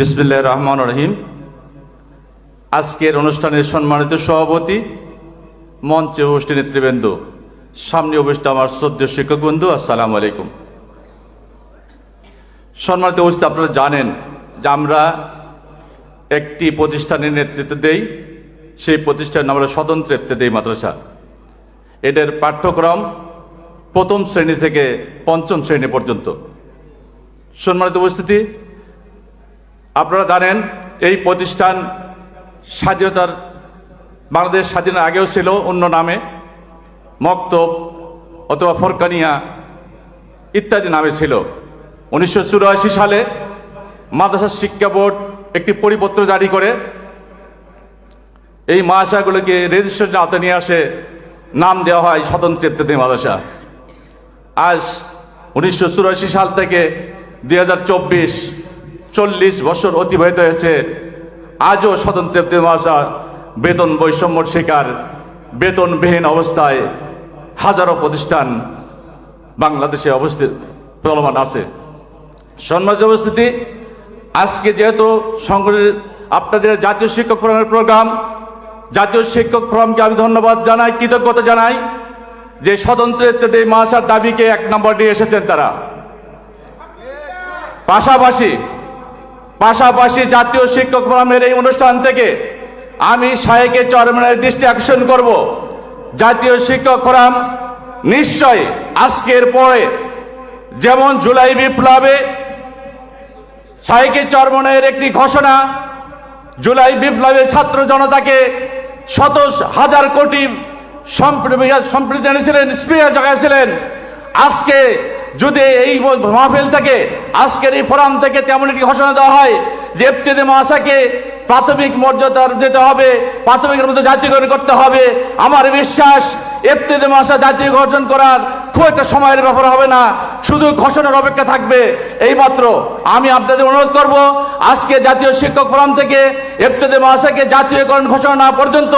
বিসমিল্লাহ রহমান রহিম। আজকের অনুষ্ঠানের সম্মানিত সভাপতি, মঞ্চে উপস্থিত নেতৃবৃন্দ, সামনে উপস্থিত আমার শ্রদ্ধেয় শিক্ষক বন্ধু আসসালামু আলাইকুম। সম্মানিত উপস্থিত আপনারা জানেন যে আমরা একটি প্রতিষ্ঠানের নেতৃত্ব দেই, সেই প্রতিষ্ঠানের নাম হলো স্বতন্ত্র দেই মাদ্রাসা। এদের পাঠ্যক্রম প্রথম শ্রেণি থেকে পঞ্চম শ্রেণি পর্যন্ত। সম্মানিত উপস্থিতি আপনারা জানেন, এই প্রতিষ্ঠান স্বাধীনতার, বাংলাদেশ স্বাধীনতার আগেও ছিল অন্য নামে, মক্তব অথবা ফরকানিয়া ইত্যাদি নামে ছিল। উনিশশো চুরাশি সালে মাদ্রাসা শিক্ষা বোর্ড একটি পরিপত্র জারি করে। এই মাদ্রাসাগুলোকে রেজিস্ট্রেশন আওতে নিয়ে আসে, নাম দেওয়া হয় স্বতন্ত্র ইত্যাদি মাদ্রাসা। আজ উনিশশো চুরাশি সাল থেকে দুই হাজার চব্বিশ চল্লিশ বছর অতিবাহিত হয়েছে। আজও স্বতন্ত্র মাদ্রাসা বেতন বৈষম্যর শিকার, বেতনবিহীন অবস্থায় হাজারো প্রতিষ্ঠান বাংলাদেশে অবস্থিত, চলমান আছে। সম্মানিত উপস্থিতি, আজকে যেহেতু সংগঠনের আপনাদের জাতীয় শিক্ষক ফোরামের প্রোগ্রাম, জাতীয় শিক্ষক ফোরামকে আমি ধন্যবাদ জানাই, কৃতজ্ঞতা জানাই যে স্বতন্ত্র ইত্যাদি মাসার দাবিকে এক নম্বর নিয়ে এসেছেন তারা। পাশাপাশি পাশাপাশি জাতীয় শিক্ষক ফোরামের এই অনুষ্ঠান থেকে আমি শাহেকে চরমের দৃষ্টি আকর্ষণ করব। জাতীয় শিক্ষক ফোরাম নিশ্চয় আজকের পরে যেমন জুলাই বিপ্লবে শাহেকে চরমনের একটি ঘোষণা, জুলাই বিপ্লবে ছাত্র জনতাকে শত হাজার কোটি সম্প্রীতি এনেছিলেন স্প্রিয়া জাগাইছিলেন। আজকে যদি এই মাহফিল থেকে, আজকের এই ফোরাম থেকে তেমন একটি ঘোষণা দেওয়া হয় যে এফতিদে মহাশাকে প্রাথমিক মর্যাদা দিতে হবে, প্রাথমিকের মধ্যে জাতীয়করণ করতে হবে। আমার বিশ্বাস এফতিদে মহাশা জাতীয় গঠন করার খুব একটা সময়ের ব্যাপার হবে না। শুধু ঘোষণার অপেক্ষা থাকবে। এই মাত্র আমি আপনাদের অনুরোধ করব, আজকে জাতীয় শিক্ষক ফোরাম থেকে এফতেদে মহাশাকে জাতীয়করণ ঘোষণা পর্যন্ত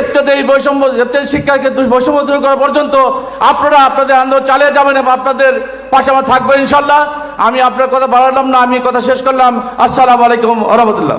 এফতেদে এই বৈষম্য এফতেদে শিক্ষাকে বৈষম্য দূর করা পর্যন্ত আপনারা আপনাদের আন্দোলন চালিয়ে যাবেন এবং আপনাদের পাশে আমার থাকবেন ইনশাল্লাহ। আমি আপনার কথা বাড়ালাম না, আমি কথা শেষ করলাম। আসসালামু আলাইকুম রহমতুল্লাহ।